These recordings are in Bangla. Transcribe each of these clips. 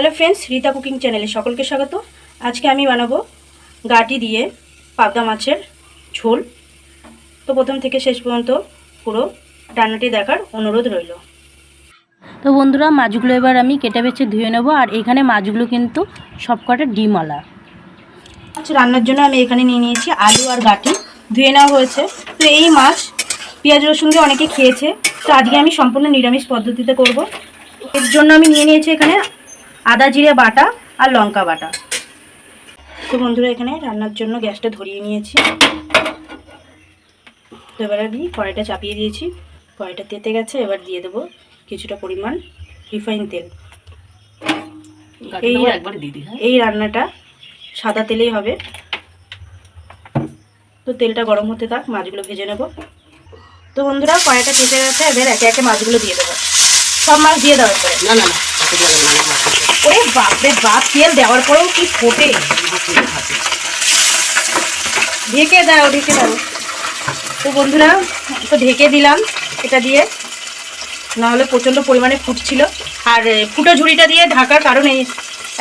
হ্যালো ফ্রেন্ডস রীতা কুকিং চ্যানেলে সকলকে স্বাগত। আজকে আমি বানাবো গাটি দিয়ে পাবদা মাছের ঝোল। তো প্রথম থেকে শেষ পর্যন্ত পুরো রান্নাটি দেখার অনুরোধ রইল। তো বন্ধুরা, মাছগুলো এবার আমি কেটে বেছে ধুয়ে নেব, আর এখানে মাছগুলো কিন্তু সবকটা ডিমওয়ালা। মাছ রান্নার জন্য আমি এখানে নিয়ে নিয়েছি আলু আর গাটি। ধুয়ে নেওয়া হয়েছে। তো এই মাছ পেঁয়াজ রসুন দিয়ে অনেকে খেয়েছে। তো আজকে আমি সম্পূর্ণ নিরামিষ পদ্ধতিতে করব। এর জন্য আমি নিয়ে নিয়েছি এখানে আদা জিরে বাটা আর লঙ্কা বাটা। তো বন্ধুরা এখানে রান্নার জন্য গ্যাসটা ধরিয়ে নিয়েছি। তো এবার আমি কড়াইটা চাপিয়ে দিয়েছি। কড়াইটা তেতে গেছে এবার দিয়ে দেবো কিছুটা পরিমাণ রিফাইন তেল। এই হ্যাঁ? এই রান্নাটা সাদা তেলেই হবে। তো তেলটা গরম হতে থাক মাছগুলো ভেজে নেব। তো বন্ধুরা কড়াইটা তেতে গেছে এবার একে একে মাছগুলো দিয়ে দেবো। সব মাছ দিয়ে দেওয়ার পরে না না না। ওরে বাপরে বাপ, তেল দেওয়ার পরেও কি ফোটে। ঢেকে দাও ঢেকে দাও। তো বন্ধুরা, তো ঢেকে দিলাম এটা দিয়ে। নাহলে প্রচণ্ড পরিমাণে ফুটছিল। আর ফুটো ঝুড়িটা দিয়ে ঢাকার কারণ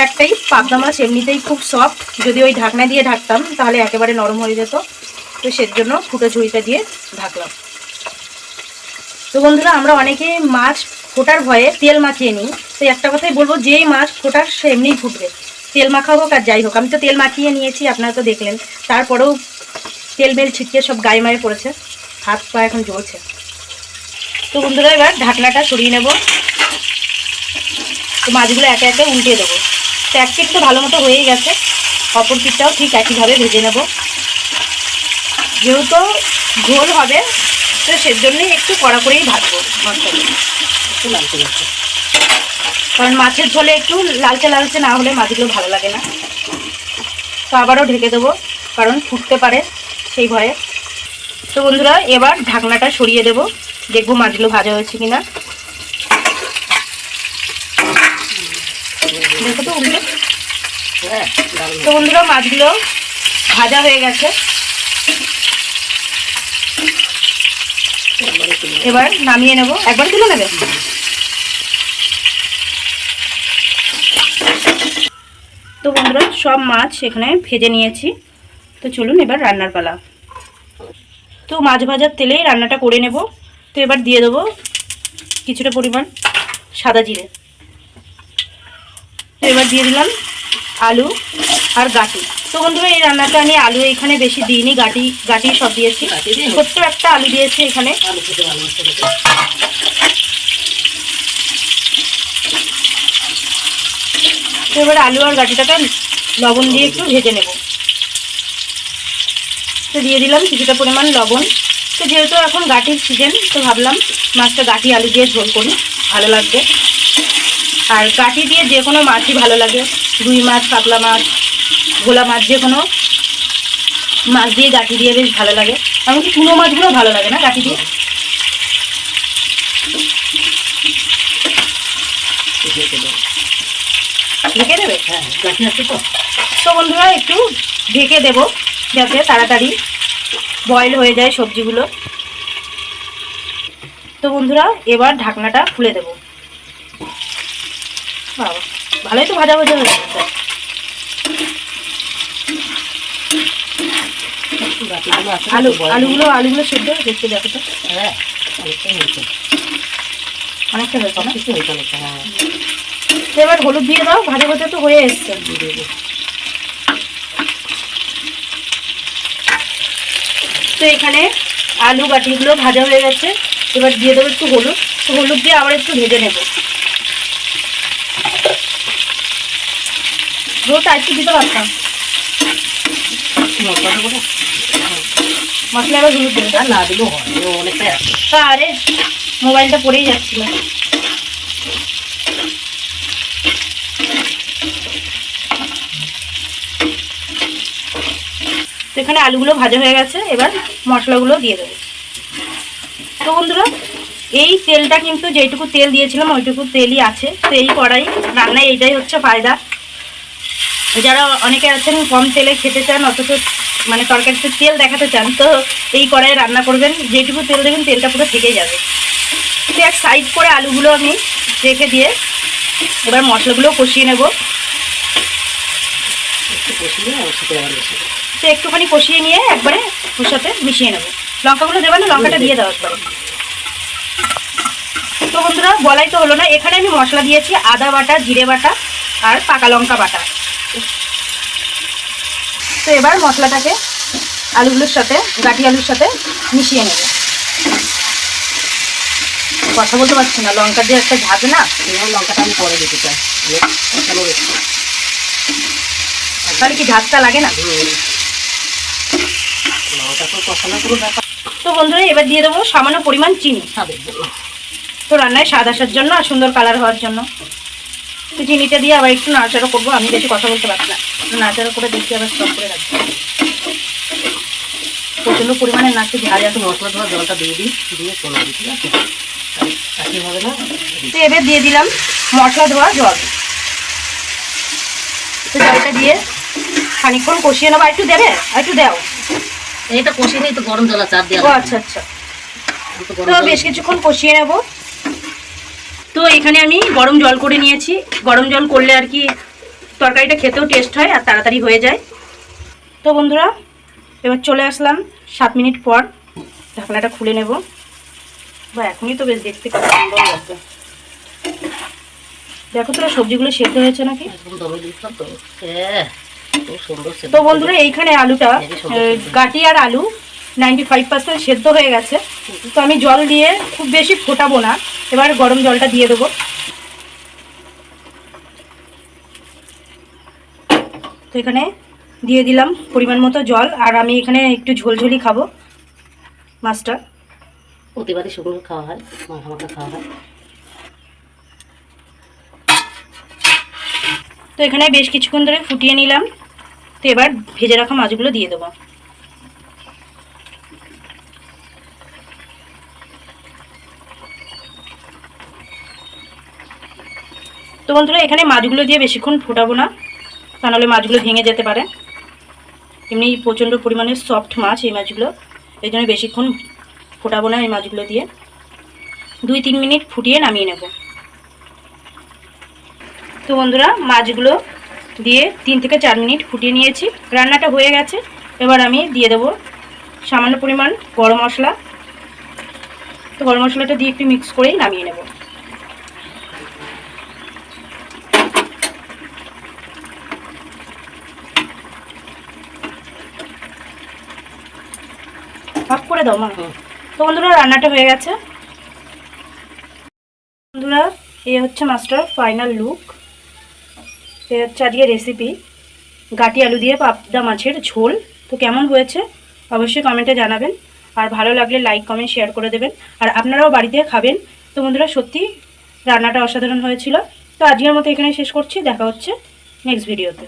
একটাই পাবদা মাছ, এমনিতেই খুব সফট যদি ওই ঢাকনা দিয়ে ঢাকতাম, তাহলে একেবারে নরম হয়ে যেত। তো সেজন্য ফুটো ঝুড়িটা দিয়ে ঢাকলাম। তো বন্ধুরা, আমরা অনেকে মাছ ফোটার ভয়ে তেল মাখিয়ে নিই। তো একটা কথাই বলব, যেই মাছ ফোটার সে এমনিই ফুটবে। তেল মাখা হোক আর যাই হোক, আমি তো তেল মাখিয়ে নিয়েছি, আপনারা তো দেখলেন। তারপরেও তেল মেল ছিটকে সব গায়ে মায়ে পড়েছে, হাত পা এখন জ্বলছে। তো বন্ধুরা, এবার ঢাকনাটা সরিয়ে নেব। তো মাছগুলো একে একে উল্টিয়ে দেবো। তো এক পিঠ তো ভালো মতো হয়েই গেছে, অপর পিঠটাও ঠিক একইভাবে ভেজে নেব। যেহেতু ঝোল হবে, তো সেজন্যই একটু কড়া করেই ভাজবো মাছটাকে। একটু লালচে লালচে। কারণ মাছের ঝোলে একটু লালচে লালচে না হলে মাছগুলো ভালো লাগে না। তো আবারও ঢেকে দেবো কারণ ফুটতে পারে সেই ভয়ে। তো বন্ধুরা এবার ঢাকনাটা সরিয়ে দেব দেখব মাছগুলো ভাজা হয়েছে কিনা। দেখো তো উল্টে হ্যাঁ তো বন্ধুরা মাছগুলো ভাজা হয়ে গেছে একবারে তুলে দেবে। এবার নামিয়ে নেব। একবার তুলে নেবে? তো বন্ধুরা, সব মাছ এখানে ভেজে নিয়েছি। তো চলুন এবার রান্নার পালা। তো মাছ ভাজার তেলেই রান্নাটা করে নেব। তো এবার দিয়ে দেবো কিছুটা পরিমাণ সাদা জিরে। তো এবার দিয়ে দিলাম আলু আর গাটি তো বন্ধুরা এই রান্নাটা আমি আলু এখানে বেশি দিইনি গাটি গাটি সব দিয়েছি। ছোট্ট একটা আলু দিয়েছি এখানে। এবার আলু আর গাটিটাকে লবণ দিয়ে একটু ভেজে নেব। তো দিয়ে দিলাম কিছুটা পরিমাণ লবণ। তো যেহেতু এখন গাটির সিজন তো ভাবলাম মাছটা গাটি আলু দিয়ে ঝোল করি ভালো লাগবে। আর গাটি দিয়ে যে কোনো মাছই ভালো লাগে। রুই মাছ কাতলা মাছ ভোলা মাছ যে কোনো মাছ দিয়ে গাটি দিয়ে বেশ ভালো লাগে। এমনকি চুনো মাছগুলো ভালো লাগে না গাটি দিয়ে? ঢেকে দেবে। হ্যাঁ তো। বন্ধুরা একটু ঢেকে দেব যাতে তাড়াতাড়ি বয়েল হয়ে যায় সবজিগুলো। তো বন্ধুরা এবার ঢাকনাটা খুলে দেব। বাবা ভালোই তো ভাজা ভাজা হয়ে গেছে একটু গাঠিগুলো আছে আলু আলুগুলো আলুগুলো সেদ্ধ দেখতে দেখো তো। হ্যাঁ অনেকটা হয়েছে কিছু হ্যাঁ। এবার হলুদ দিয়ে দাও ভাজা ভাজা তো হয়ে এসছে। তো এখানে আলু বাটিগুলো ভাজা হয়ে গেছে। এবার দিয়ে দেবো একটু হলুদ। তো হলুদ দিয়ে আবার একটু ভেজে নেব। রোটা একটু দিতে পারতাম। আর মোবাইলটা পড়েই যাচ্ছিল এখানে আলুগুলো ভাজা হয়ে গেছে, এবার মশলাগুলো দিয়ে দেবো। তো বন্ধুরা, এই তেলটা কিন্তু যেইটুকু তেল দিয়েছিলাম, ওইটুকু তেলই আছে তো এই কড়াই, রান্নায় এইটাই হচ্ছে ফায়দা। যারা অনেকে আছেন কম তেলে খেতে চান, অথচ মানে তরকারিতে তেল দেখাতে চান তো এই কড়াইয়ে রান্না করবেন যেটুকু তেল দেবেন তেলটা পুরো থেকে যাবে। তো এক সাইড করে আলুগুলো আমি রেখে দিয়ে এবার মশলাগুলো কষিয়ে নেব। তো একটুখানি কষিয়ে নিয়ে একবারে ওর সাথে মিশিয়ে নেব। লঙ্কাগুলো দেবেন না? লঙ্কাটা দিয়ে দাও একবারে। তো বন্ধুরা বলাই তো হলো না এখানে আমি মশলা দিয়েছি আদা বাটা জিরে বাটা আর পাকা লঙ্কা বাটা। তো এবার মশলাটাকে আলুগুলোর সাথে, গাটি আলুর সাথে মিশিয়ে নেব। কথা বলতে পারছি না, লঙ্কা দিয়ে একটা ঝাঁজ না লঙ্কাটা আমি পরে দিতে চাই। তাহলে কি ঝাঁজটা লাগে না? তো বন্ধুরা, এবার দিয়ে দেবো সামান্য পরিমাণ চিনি। তো রান্নায় স্বাদ আসার জন্য আর সুন্দর কালার হওয়ার জন্য। তো চিনিটা দিয়ে আবার একটু নাড়াচাড়া করব। আমি বেশি কথা বলতে পারছি না। একটু নাড়াচাড়া করে দেখি আবার স্টপ করে রাখব প্রচণ্ড পরিমাণে নাচে ঝাল একটু মশলা ধোয়া জলটা দিয়ে দিই। দিয়ে শোনা দিই ঠিক আছে? হবে না তো এবার দিয়ে দিলাম মশলা ধোয়া জল। তো জলটা দিয়ে খানিকক্ষণ কষিয়ে নেব। একটু দেবে? আর একটু দাও। এটা কষিয়ে নেই তো গরম জল ও দেওয়া আচ্ছা আচ্ছা। তো বেশ কিছুক্ষণ কষিয়ে নেব। তো এখানে আমি গরম জল করে নিয়েছি। গরম জল করলে আর কি তরকারিটা খেতেও টেস্ট হয় আর তাড়াতাড়ি হয়ে যায়। তো বন্ধুরা এবার চলে আসলাম সাত মিনিট পর। ঢাকনাটা খুলে নেব। বা এখনই তো বেশ দেখতে কত সুন্দর লাগছে। দেখো তোরা সবজিগুলো সেদ্ধ হয়েছে নাকি? তো। হ্যাঁ খুব তো বন্ধুরা এইখানে আলুটা গাটি আর আলু নাইনটি ফাইভ পার্সেন্ট সেদ্ধ হয়ে গেছে। তো আমি জল দিয়ে খুব বেশি ফোটাবো না। এবার গরম জলটা দিয়ে দেবো। তো এখানে দিয়ে দিলাম পরিমাণ মতো জল আর আমি এখানে একটু ঝোলঝোলি খাব। মাছটা। প্রতিবারই শুকনো খাওয়া হয় মাখা মাখা খাওয়া হয়। তো এখানে বেশ কিছুক্ষণ ধরে ফুটিয়ে নিলাম। তো এবার ভেজে রাখা মাছগুলো দিয়ে দেবো। তো বন্ধুরা, এখানে মাছগুলো দিয়ে বেশিক্ষণ ফোটাবো না, তা নাহলে মাছগুলো ভেঙে যেতে পারে। এমনি প্রচণ্ড পরিমাণে সফট মাছ এই মাছগুলো, এই জন্য বেশিক্ষণ ফোটাবো না এই মাছগুলো দিয়ে। দুই তিন মিনিট ফুটিয়ে নামিয়ে নেব। তো বন্ধুরা, মাছগুলো দিয়ে তিন থেকে চার মিনিট ফুটিয়ে নিয়েছি। রান্নাটা হয়ে গেছে। এবার আমি দিয়ে দেবো সামান্য পরিমাণ গরম মশলা। তো গরম মশলাটা দিয়ে একটু মিক্স করেই নামিয়ে নেব। করে দাও, মা। তো বন্ধুরা, রান্নাটা হয়ে গেছে। বন্ধুরা, এই হচ্ছে মাস্টার ফাইনাল লুক এ হচ্ছে আজকে রেসিপি গাটি আলু দিয়ে পাবদা মাছের ঝোল। তো কেমন হয়েছে? অবশ্যই কমেন্টে জানাবেন। আর ভালো লাগলে লাইক কমেন্ট শেয়ার করে দেবেন। আর আপনারাও বাড়িতে খাবেন। তো বন্ধুরা, সত্যি রান্নাটা অসাধারণ হয়েছিল। তো আজকের মতো এখানে শেষ করছি। দেখা হচ্ছে নেক্সট ভিডিওতে